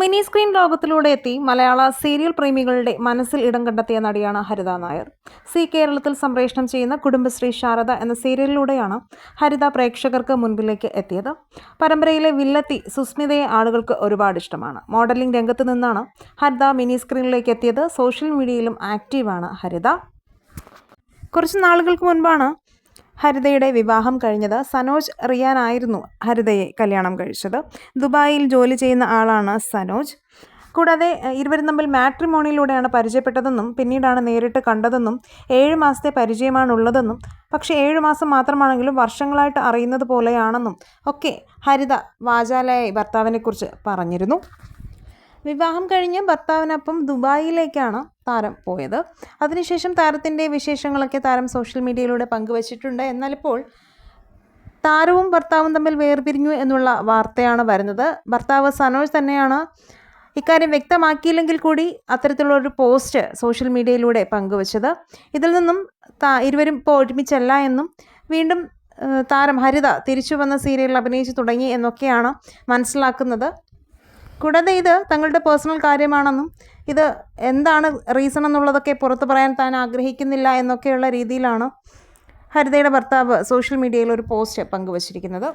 Mini screen ലോകത്തിലൂടെ എത്തി മലയാള serial പ്രേമികളുടെ മനസ്സിൽ ഇടം കണ്ടെത്തിയ നടിയാണ് ഹരിത നായർ. സി കേരളത്തിൽ സംപ്രേഷണം ചെയ്യുന്ന കുടുംബശ്രീ ശാരദ എന്ന സീരിയലിലൂടെയാണ് ഹരിത പ്രേക്ഷകർക്ക് മുൻപിലേക്ക് എത്തിയത്. പരമ്പരയിലെ വില്ലത്തി സുസ്മിതയെ ആളുകൾക്ക് ഒരുപാട് ഇഷ്ടമാണ്. മോഡലിംഗ് രംഗത്ത് നിന്നാണ് ഹരിത മിനി സ്ക്രീനിലേക്ക് എത്തിയത്. സോഷ്യൽ മീഡിയയിലും ആക്റ്റീവാണ് ഹരിത. കുറച്ച് നാളുകൾക്ക് മുൻപാണ് ഹരിതയുടെ വിവാഹം കഴിഞ്ഞത് സനോജ് റിയാനായിരുന്നു ഹരിതയെ കല്യാണം കഴിച്ചത്. ദുബായിൽ ജോലി ചെയ്യുന്ന ആളാണ് സനോജ്. കൂടാതെ ഇരുവരും തമ്മിൽ മാട്രിമോണിയിലൂടെയാണ് പരിചയപ്പെട്ടതെന്നും പിന്നീടാണ് നേരിട്ട് കണ്ടതെന്നും ഏഴ് മാസത്തെ പരിചയമാണുള്ളതെന്നും പക്ഷേ ഏഴ് മാസം മാത്രമാണെങ്കിലും വർഷങ്ങളായിട്ട് അറിയുന്നത് പോലെയാണെന്നും ഒക്കെ ഹരിത വാചാലയായി ഭർത്താവിനെക്കുറിച്ച് പറഞ്ഞിരുന്നു. വിവാഹം കഴിഞ്ഞ് ഭർത്താവിനൊപ്പം ദുബായിലേക്കാണ് താരം പോയത്. അതിനുശേഷം താരത്തിന്റെ വിശേഷങ്ങളൊക്കെ താരം സോഷ്യൽ മീഡിയയിലൂടെ പങ്കുവച്ചിട്ടുണ്ട്. എന്നാലിപ്പോൾ താരവും ഭർത്താവും തമ്മിൽ വേർപിരിഞ്ഞു എന്നുള്ള വാർത്തയാണ് വരുന്നത്. ഭർത്താവ് സനോജ് തന്നെയാണ് ഇക്കാര്യം വ്യക്തമാക്കിയില്ലെങ്കിൽ കൂടി അത്തരത്തിലുള്ള ഒരു പോസ്റ്റ് സോഷ്യൽ മീഡിയയിലൂടെ പങ്കുവച്ചത്. ഇതിൽ നിന്നും ഇരുവരും ഇപ്പോൾ ഒരുമിച്ചല്ല എന്നും വീണ്ടും താരം ഹരിത തിരിച്ചു വന്ന സീരിയലിൽ അഭിനയിച്ചു തുടങ്ങി എന്നൊക്കെയാണ് മനസ്സിലാക്കുന്നത്. കൂടാതെ ഇത് തങ്ങളുടെ പേഴ്സണൽ കാര്യമാണെന്നും ഇത് എന്താണ് റീസൺ എന്നുള്ളതൊക്കെ പുറത്ത് പറയാൻ താൻ ആഗ്രഹിക്കുന്നില്ല എന്നൊക്കെയുള്ള രീതിയിലാണ് ഹരിതയുടെ ഭർത്താവ് സോഷ്യൽ മീഡിയയിൽ ഒരു പോസ്റ്റ് പങ്കുവച്ചിരിക്കുന്നത്.